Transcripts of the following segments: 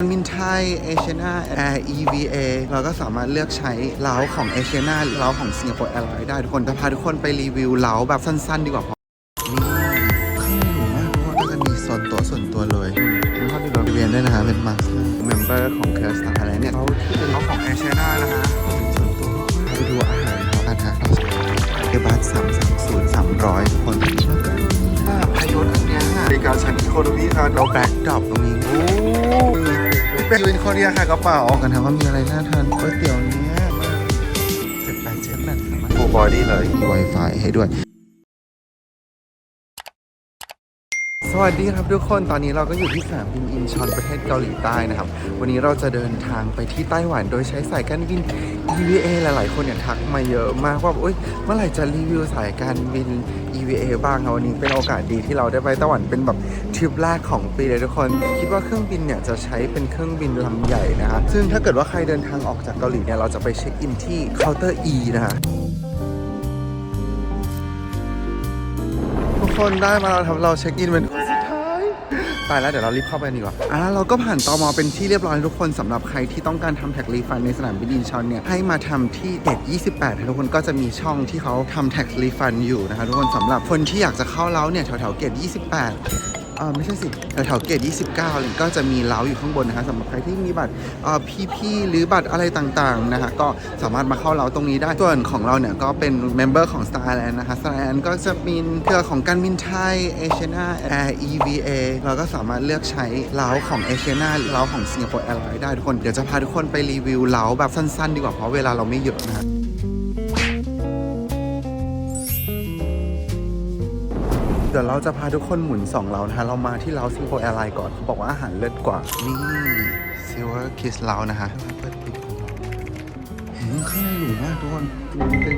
มินไทยเอเชียนาแอร์ EVA เราก็สามารถเลือกใช้เล้าของเอเชียนาหรือเล้าของสิงคโปร์แอร์ไลน์ได้ทุกคนจะพาทุกคนไปรีวิวเล้าแบบสั้นๆ ดีกว่าเพราะนี่ข้างในหรูมากทุกคนก็จะมีโซนตัวส่วนตัวเลยแล้วก็มีบริเวณด้วยนะฮะเป็นมาสเตอร์เมมเบอร์ของเครือสตาร์อะไรเนี่ยเขาที่เป็นเล้าของเอเชียนานะฮะเป็นส่วนตัวมากๆไปดูอาหารเขากันฮะเอบัสสามสามศูนย์สามร้อยทุกคนแล้วก็มีภาพยนตร์อันเนี้ยบริการชั้นอีโคโนมีครับเราแบ็กดรอปตรงนี้โอ้ เป็นยูนโคเรียค่ะกระเป๋ากันถามว่ามีอะไรน่าทานก๋วยเตี๋ยวเนี้ยเจ็ดแปดเจ็ดแปดสามารถฟูบอดี้เลยมี Wi-Fi ให้ด้วย วัสดีครับทุกคนตอนนี้เราก็อยู่ที่สนามบินอินชอนประเทศเกาหลีใต้นะครับ วันนี้เราจะเดินทางไปที่ไต้หวันโดยใช้สายการบิน EVA หลาย ๆ คนเนี่ยทักมาเยอะมากว่าอุ้ยเมื่อไหร่จะรีวิวสายการบิน EVA บ้างครับวันนี้เป็นโอกาสดีที่เราได้ไปไต้หวันเป็นแบบทริปแรกของปีเลยทุกคน คิดว่าเครื่องบินเนี่ยจะใช้เป็นเครื่องบินลำใหญ่นะฮะซึ่งถ้าเกิดว่าใครเดินทางออกจากเกาหลีเนี่ยเราจะไปเช็คอินที่เคาน์เตอร์ E นะฮะทุกคนได้มาเราทำเราเช็คอินเป็นคน ตายแล้วเดี๋ยวเรารีบเข้าไปดีกว่าอ่าเราก็ผ่านตอมอเป็นที่เรียบร้อยทุกคนสำหรับใครที่ต้องการทำแท็กรีฟันในสนามบินอินชอนเนี่ยให้มาทำที่เกต28ทุกคนก็จะมีช่องที่เขาทำแท็กรีฟันอยู่นะคะทุกคนสำหรับคนที่อยากจะเข้าเล้าเนี่ยแถวๆเกต28 เออไม่ใช่สิแถวๆเกต29เลยก็จะมีเล้าอยู่ข้างบนนะคะสำหรับใครที่มีบัตรเอ่อ PP หรือบัตรอะไรต่างๆนะคะก็สามารถมาเข้าเล้าตรงนี้ได้ส่วนของเราเนี่ยก็เป็นเมมเบอร์ของ Star Island นะคะ Star Island ก็จะมีเครือของการบินไทยเอเชียนาแอร์ EVA เราก็สามารถเลือกใช้เล้าของเอเชียนาหรือเล้าของสิงคโปร์แอร์ไลน์ได้ทุกคนเดี๋ยวจะพาทุกคนไปรีวิวเล้าแบบสั้นๆ ดีกว่าเพราะเวลาเราไม่เยอะนะ ดี๋ยวเราจะพาทุกคนหมุน2เรานะคะ เรามาที่เราซิงโกแอร์ไลน์ก่อนเขาบอกว่าอาหารเลิศกว่า นี่ซิลเวอร์คิสเรานะคะเปิดปิดของเราหืมข้างในหรูมากทุกคนเป็น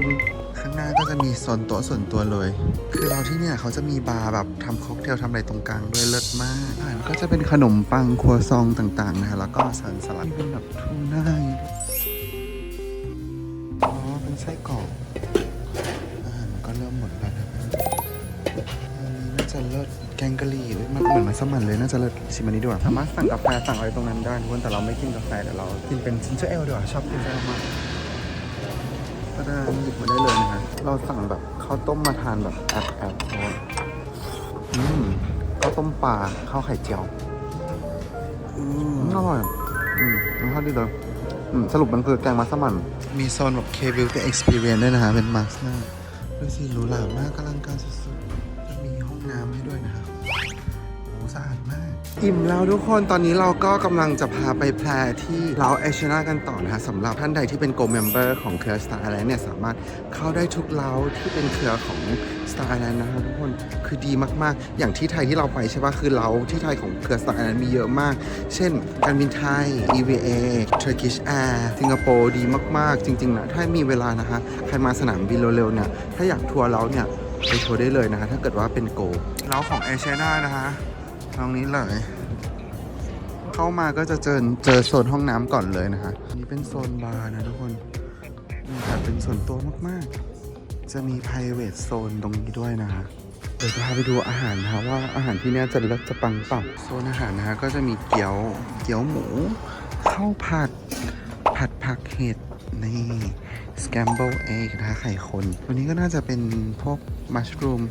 ข้างหน้าก็จะมีโซนโต๊ะส่วนตัวเลย คือเราที่เนี่ยเขาจะมีบาร์แบบทำค็อกเทลทำอะไรตรงกลางด้วยเลิศมากอาหารก็จะเป็นขนมปังครัวซองต่างๆนะคะแล้วก็สันสลัดที่เป็นแบบทูน่าอ๋อเป็นไส้กรอก แกงกะหรี่เว้ยมันเหมือนมัสมันเลยน่าจะเลิศชิมอันนี้ดีกว่าสามารถสั่งกาแฟสั่งอะไรตรงนั้นได้ทุกคนแต่เราไม่กินกาแฟเดี๋ยวเรากินเป็นซินเจอร์เอลดีกว่าชอบซินเจอร์เอลมากก็ได้หยิบมาได้เลยนะฮะเราสั่งแบบข้าวต้มมาทานแบบแอบแอบๆโอ้อืมข้าวต้มปลาข้าวไข่เจียวอืมอร่อยอืมรสชาติดีเลยอืมสรุปมันคือแกงมัสมั่นมีโซนแบบ K Beauty Experience ด้วยนะฮะเป็นมาสเตอร์ดูสิหรูหรามากกำลังการสุดๆจะมีห้องน้ำให้ด้วยนะครับ สะอาดมาก อิ่มแล้วทุกคนตอนนี้เราก็กำลังจะพาไปแพรที่เราเอชนากันต่อนะฮะสำหรับท่านใดที่เป็น Go Member ของเครือ Star Island เนี่ยสามารถเข้าได้ทุกเล้าที่เป็นเครือของ Star Island นะครับทุกคนคือดีมากๆ อย่างที่ไทยที่เราไปใช่ปะคือเล้าที่ไทยของเครือ Star Island มีเยอะมาก เช่นการบินไทย EVA Turkish Air สิงคโปร์ดีมากๆ จริงๆนะถ้ามีเวลานะคะใครมาสนามบินเร็วๆเนี่ยถ้าอยากทัวร์เล้าเนี่ยไปทัวร์ได้เลยนะคะถ้าเกิดว่าเป็นโกเล้าของเอเชียนานะคะ ตรงนี้เลย เข้ามาก็จะเจอเจอโซนห้องน้ำก่อนเลยนะคะนี่เป็นโซนบาร์นะทุกคนมีแบบเป็นส่วนตัวมากๆ จะมี private zone ตรงนี้ด้วยนะคะเดี๋ยวจะพาไปดูอาหารนะคะว่าอาหารที่นี่จะเลิศจะปังเปล่าโซนอาหารนะคะก็จะมีเกี๊ยวเกี๊ยวหมูข้าวผัด ผัดผักเห็ดนี่ scramble egg นะคะไข่คน วันนี้ก็น่าจะเป็นพวกมัชรูม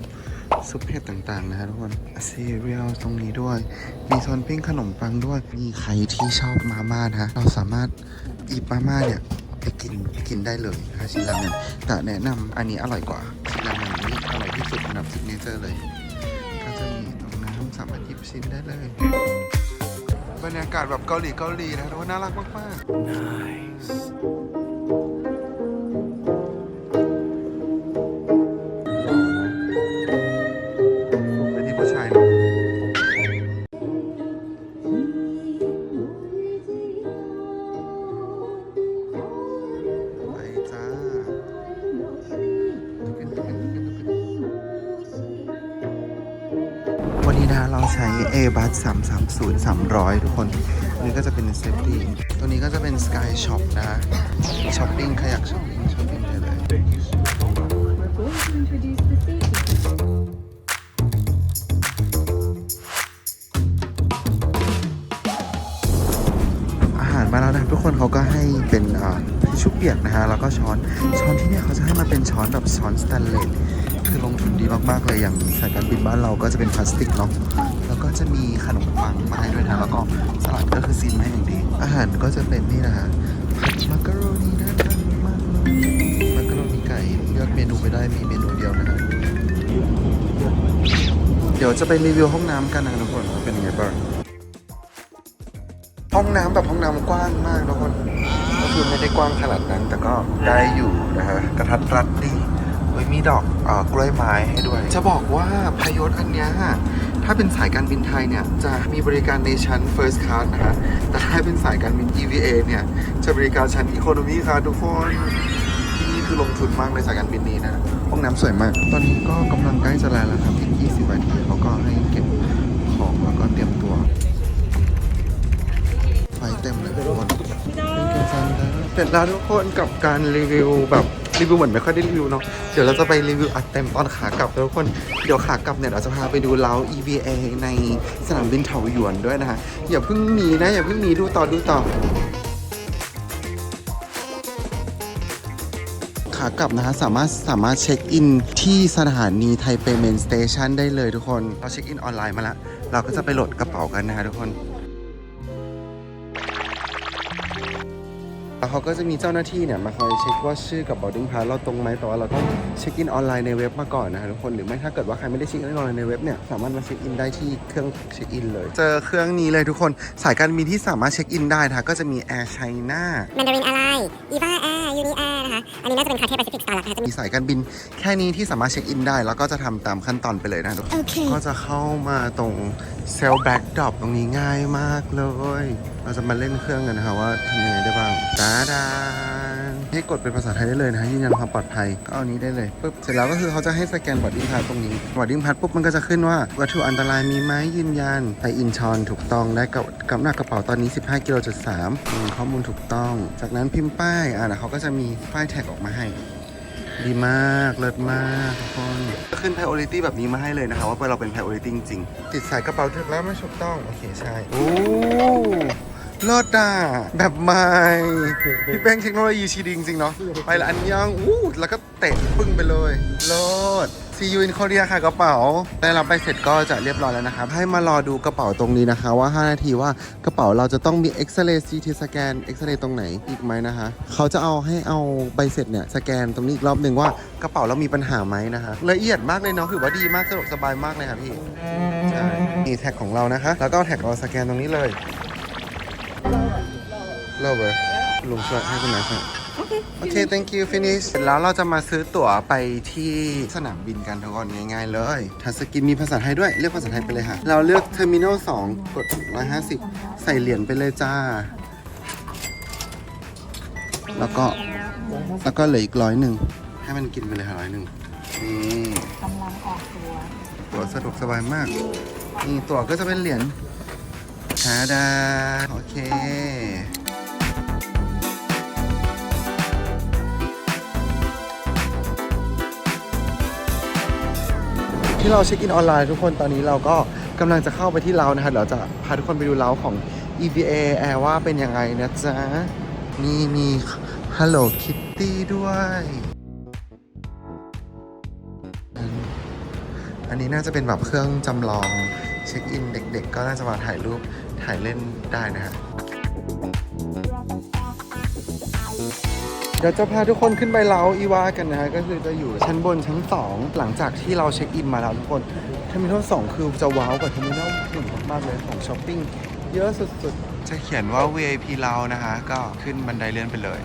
ซุปเห็ดต่างๆนะฮะทุกคนซีเรียลตรงนี้ด้วย มีโซนปิ้งขนมปังด้วย มีใครที่ชอบมาม่านะฮะเราสามารถอีบมาม่าเนี่ยไปกินกินได้เลยนะชิราเมนแต่แนะนำอันนี้อร่อยกว่าชิราเมนนี่อร่อยที่สุดอันดับซิกเนเจอร์เลย ก็จะมีตรงน้ำสามารถหยิบชิมได้เลย บรรยากาศแบบเกาหลีเกาหลีนะทุกคนน่ารักมากๆไนี้นะเราใช้ A bus 330 300 ทุกคนนนี้ก็จะเป็นเซฟตี้ตัวนี้ก็จะเป็น Sky Shop นะช้อปปิ้งใครอยากช้อปปิ้งช้อปปิ้งได้เลย We're going to introduce the safety นารมาแล้วนะ ทุกคนเขาก็ให้เป็นชชู่เปียกนะฮะ แล้วก็ช้อน ช้อนที่เนี่ยเขาจะให้มาเป็นช้อนแบบช้อนสแตนเลส คือลงทุนดีมากๆเลยอย่างสายการบินบ้านเราก็จะเป็นพลาสติกเนาะแล้วก็จะมีขนมปังมาให้ด้วยนะแล้วก็สลัดก็คือซีนมาให้อย่างดี อาหารก็จะเป็นนี่นะฮะผัดมักกะโรนีน่าทานมากเลยมักกะโรนีไก่เลือกเมนูไปได้มีเมนูเดียวนะฮะเดี๋ยวจะไปรีวิวห้องน้ำกันนะทุกคนว่าเป็นยังไงบ้างห้องน้ำแบบห้องน้ำกว้างมากทุกคนก็คือไม่ได้กว้างขนาดนั้น แต่ก็ได้อยู่นะฮะกระทัดรัดดี เฮ้ยมีดอกเอ่อกล้วยไม้ให้ด้วย จะบอกว่าพยศอันเนี้ยถ้าเป็นสายการบินไทยเนี่ย จะมีบริการในชั้น First Class นะฮะ แต่ถ้าเป็นสายการบิน EVA เนี่ย จะบริการชั้น Economy ค่ะทุกคนที่นี่คือลงทุนมากในสายการบินนี้นะห้องน้ำสวยมาก ตอนนี้ก็กำลังใกล้จะแล้วแล้วครับอีก 20 นาทีเขาก็ให้เก็บของแล้วก็เตรียมตัวไฟเต็มเลยทุกคนเสร็จแล้วทุกคนกับการรีวิวแบบ รีวิวเหมือนไม่ค่อยได้รีวิวเนาะเดี๋ยวเราจะไปรีวิวอัดเต็มตอนขากลับทุกคนเดี๋ยวขากลับเนี่ยเราจะพาไปดูเล้า EVA ในสนามบินเถาหยวนด้วยนะฮะอย่าเพิ่งหนีนะอย่าเพิ่งหนีดูต่อดูต่อขากลับนะฮะสามารถสามารถเช็คอินที่สถานีไทเปเมนสเตชันได้เลยทุกคน เราเช็คอินออนไลน์มาแล้ว เราก็จะไปโหลดกระเป๋ากันนะฮะทุกคน เขาก็จะมีเจ้าหน้าที่เนี่ยมาคอยเช็คว่าชื่อกับ boarding pass เราตรงไหมแต่ว่าเราต้องเช็คอินออนไลน์ในเว็บมาก่อนนะฮะทุกคนหรือไม่ถ้าเกิดว่าใครไม่ได้เช็คอินออนไลน์ในเว็บเนี่ยสามารถมาเช็คอินได้ที่เครื่องเช็คอินเลย เจอเครื่องนี้เลยทุกคนสายการบินที่สามารถเช็คอินได้นะคะก็จะมี Air China แมนดารินอะไรอีวาแอร์ยูนิแอร์นะคะอันนี้น่าจะเป็นคาเทแปซิฟิกสตาร์ลักนะคะจะมีมีสายการบินแค่นี้ที่สามารถเช็คอินได้ แล้วก็จะทำตามขั้นตอนไปเลยนะทุกคนโอเคก็จะเข้ามาตรงเซลล์แบ็กดรอปตรงนี้ง่ายมากเลย เราจะมาเล่นเครื่องกันนะคะว่าทำยังไงได้บ้างดาดานให้กดเป็นภาษาไทยได้เลยนะฮะยืนยันความปลอดภัยก็เอานี้ได้เลยปุ๊บเสร็จแล้วก็คือเขาจะให้สแกนบอดดิ้งพาสตรงนี้บอดดิ้งพาสปุ๊บมันก็จะขึ้นว่าวัตถุอันตรายมีไหมยืนยันไปอินชอนถูกต้องได้กับกับหน้ากระเป๋าตอนนี้ 15กิโลจุดสามอืมข้อมูลถูกต้อง จากนั้นพิมพ์ป้ายอ่าเขาก็จะมีป้ายแท็กออกมาให้ดีมาก เลิศมากทุกคนขึ้น priority แบบนี้มาให้เลยนะคะว่าเราเป็น priority จริงๆติดสายกระเป๋าถึกแล้วไม่ถูกต้อง โอเค ใช่ โอ้ เลิศอะแบบใหม่พี่แป้งเทคโนโลยีชีดีจริงเนาะไปละอันยังอู้แล้วก็เตะปึ้งไปเลยเลิศ See you in Korea ค่ะกระเป๋า ได้รับใบเสร็จก็จะเรียบร้อยแล้วนะครับ ให้มารอดูกระเป๋าตรงนี้นะคะ ว่า 5 นาทีว่ากระเป๋าเราจะต้องมีเอ็กซเรย์ซีทีสแกนเอ็กซเรย์ตรงไหนอีกไหมนะคะ เขาจะเอาให้เอาใบเสร็จเนี่ยสแกนตรงนี้อีกรอบหนึ่งว่ากระเป๋าเรามีปัญหาไหมนะคะละเอียดมากเลยเนาะถือว่าดีมากสะดวกสบายมากเลยค่ะพี่ใช่มีแท็กของเรานะคะ แล้วก็แท็กเราสแกนตรงนี้เลย เลิกเลยลุงช่วยให้คุณนายช่วยโอเค thank you finish เสร็จแล้วเราจะมาซื้อตั๋วไปที่สนามบินกันทุกคนง่ายๆเลยทัชสกินมีภาษาไทยด้วย เลือกภาษาไทยไปเลยค่ะ เราเลือก Terminal 2 กด 150 ใส่เหรียญไปเลยจ้า แล้วก็ แล้วก็เหลืออีกร้อยหนึ่ง ให้มันกินไปเลยค่ะร้อยหนึ่งนี่กำลังออกตัวตั๋วสะดวกสบายมาก นี่ตั๋วก็จะเป็นเหรียญฮาดาโอเค ที่เราเช็คอินออนไลน์ทุกคนตอนนี้เราก็กำลังจะเข้าไปที่เรานะคะเดี๋ยวจะพาทุกคนไปดูเราของ EVA Air ว่าเป็นยังไงนะจ๊ะนี่มี Hello Kitty ด้วย อันนี้น่าจะเป็นแบบเครื่องจำลองเช็คอินเด็กๆ ก็น่าจะมาถ่ายรูปถ่ายเล่นได้นะฮะ เดี๋ยวจะพาทุกคนขึ้นไปเล้าอีวากันนะฮะก็คือจะอยู่ชั้นบนชั้น 2 หลังจากที่เราเช็คอินมาแล้วทุกคนเทอร์มินอล2คือจะว้าวกว่าเทอร์มินอลหนึ่งมากๆเลยของช้อปปิ้งเยอะสุดๆ จะเขียนว่า VIP เรานะคะ ก็ขึ้นบันไดเลื่อนไปเลย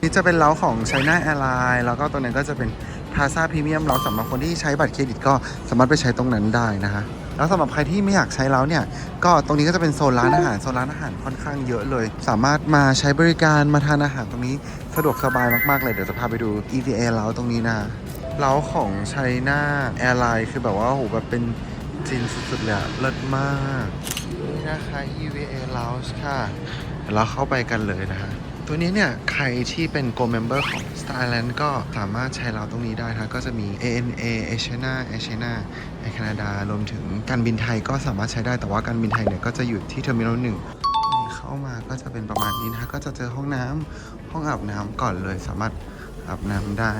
นี่จะเป็นเล้าของ China Airlines แล้วก็ตรงนั้นก็จะเป็น Plaza Premium เราสำหรับคนที่ใช้บัตรเครดิตก็สามารถไปใช้ตรงนั้นได้นะฮะ แล้วสำหรับใครที่ไม่อยากใช้แล้วเนี่ย ก็ตรงนี้ก็จะเป็นโซนร้านอาหารโซนร้านอาหารค่อนข้างเยอะเลย สามารถมาใช้บริการมาทานอาหารตรงนี้สะดวกสบายมาก ๆ เลย เดี๋ยวจะพาไปดู EVA เล้าตรงนี้นะเล้าของ China Airlines คือแบบว่าโหแบบเป็นจีนสุดๆเลยอะเลิศมาก นี่นะคะ EVA Lounge ค่ะเดี๋ยวเราเข้าไปกันเลยนะฮะ ตัวนี้เนี่ย ใครที่เป็น Gold Member ของ Star Island ก็สามารถใช้เราตรงนี้ได้นะก็จะมี ANA Asiana Asiana ในแคนาดารวมถึงการบินไทยก็สามารถใช้ได้แต่ว่าการบินไทยเนี่ย ก็จะอยู่ที่ Terminal 1นี่งเข้ามาก็จะเป็นประมาณนี้นะก็จะเจอห้องน้ำห้องอาบน้ำก่อนเลยสามารถอาบน้ำได้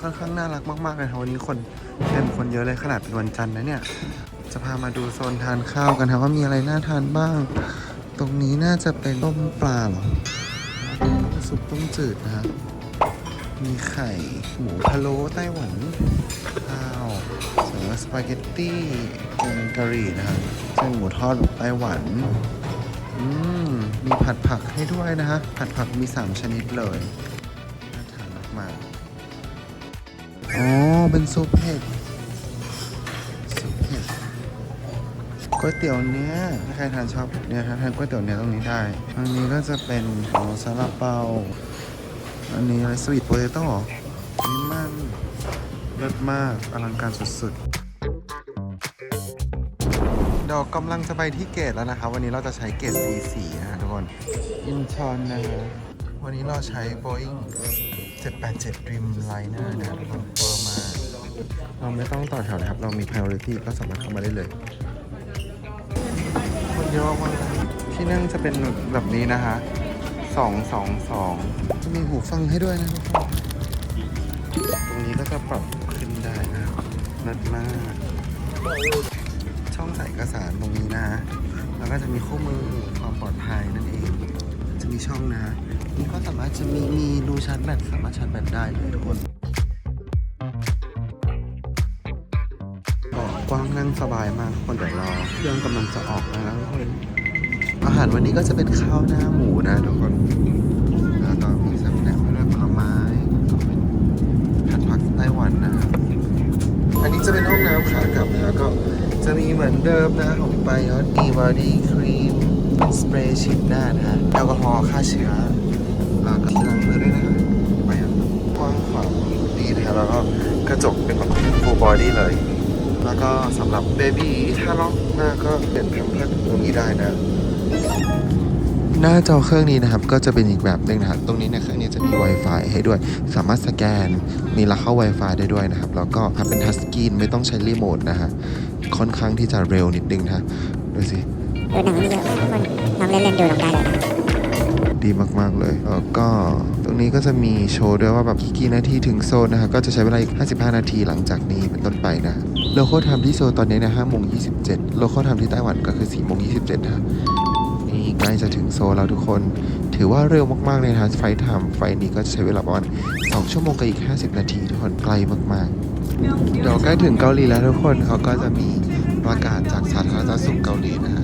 ค่อนข้างน่ารักมากๆเลยครับวันนี้คนเต็มคนเยอะเลยขนาดเป็นวันจันทร์นะเนี่ย จะพามาดูโซนทานข้าวกันครับว่ามีอะไรน่าทานบ้าง ตรงนี้น่าจะเป็นต้มปลาหรอ ซุปต้มจืดนะครับ มีไข่ หมูพะโล้ไต้หวันข้าวส่วนสปาเกตตี้แกงกะหรี่นะครับเส้นหมูทอดไต้หวันอืมมีผัดผักให้ด้วยนะฮะ ผัดผักมี 3 ชนิดเลยน่าทานมากๆอ๋อ เป็นซุปเห็ด ก๋วยเตี๋ยวเนื้อถ้าใครทานชอบเนี่ยถ้าทานก๋วยเตี๋ยวเนื้อตรงนี้ได้อันนี้ก็จะเป็นโองซาลาเปา อันนี้อะไรสวีทโพเตโต้นี่มันเลิศมากอลังการสุดๆดี๋ยวกำลังจะไปที่เกตแล้วนะครับวันนี้เราจะใช้เกต C4 นะฮะทุกคน อินชอนนะฮะวันนี้เราใช้ Boeing 787 Dreamliner นะฮะทุกคนเบอร์มา เราไม่ต้องต่อแถวนะครับ เรามี priority ก็สามารถเข้ามาได้เลย เยอะมากเลยที่นั่งจะเป็นแบบนี้นะฮะสองสองสองจะมีหูฟังให้ด้วยนะทุกคนตรงนี้ก็จะปรับขึ้นได้นะนัดมาก ช่องใส่เอกสารตรงนี้นะ แล้วก็จะมีคู่มือความปลอดภัยนั่นเอง จะมีช่องนะ นี่ก็สามารถจะมีมีรูชาร์จแบตสามารถชาร์จแบตได้เลยทุกคน สบายมากทุกคนเดี๋ยวรอเครื่องกำลังจะออกแล้วนะทุกคนอาหารวันนี้ก็จะเป็นข้าวหน้าหมูนะทุกคนแล้วก็มีสับแหนมด้วยผลไม้ก็เป็นผัดผักไต้หวันนะครับอันนี้จะเป็นห้องน้ำขากลับนะก็จะมีเหมือนเดิมนะของไปยอดดีวาดีครีมสเปรย์ฉีดหน้านะฮะแอลกอฮอล์ฆ่าเชื้อแล้วก็ล้างมือด้วยนะไปอะกว้างขวางดีนะฮะแล้วก็กระจกเป็นแบบ full body เลย แล้วก็สำหรับเบบี้ถ้าล็อกหน้าก็เปลี่ยนแพมเพิร์สตรงนี้ได้นะ หน้าจอเครื่องนี้นะครับก็จะเป็นอีกแบบหนึ่งนะครับตรงนี้ในเครื่องนี้จะมี Wi-Fi ให้ด้วย สามารถสแกนมีลักเข้า Wi-Fi ได้ด้วยนะครับ แล้วก็เป็นทัชสกรีนไม่ต้องใช้รีโมทนะฮะค่อนข้างที่จะเร็วนิดนึงนะดูสิดูหนังมีเยอะมากทุกคนลองเล่นๆดูลองได้เลยนะ ดีมากๆเลยแล้วก็ตรงนี้ก็จะมีโชว์ด้วยว่าแบบกี่นาทีถึงโซนนะฮะก็จะใช้เวลาอีก 55 นาทีหลังจากนี้เป็นต้นไปนะโลโก้ทม์ที่โซนตอนนี้นะ5โมง27 โลโก้ทม์ที่ไต้หวันก็คือ4โมง27นะนี่ใกล้จะถึงโซนแล้วทุกคน ถือว่าเร็วมากๆเลยนะไฟทม์ไฟนี้ก็ใช้เวลาประมาณ2ชั่วโมงกับอีก 50 นาที ทุกคนใกลมากๆ เดี๋ยวใกล้ถึงเกาหลีแล้วทุกคนเขาก็จะมีประกาศจากสาธารณสุขเกาหลีนะฮะ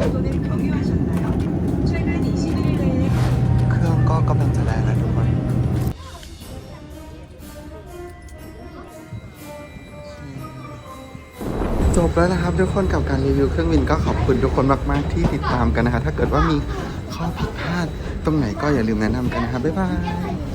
ก็กำลังจะแรงแล้วทุกคนจบแล้วนะครับทุกคนกับการรีวิวเครื่องบินก็ขอบคุณทุกคนมาก ๆ ที่ติดตามกันนะครับถ้าเกิดว่ามีข้อผิดพลาดตรงไหนก็อย่าลืมแนะนำกันนะครับบ๊ายบาย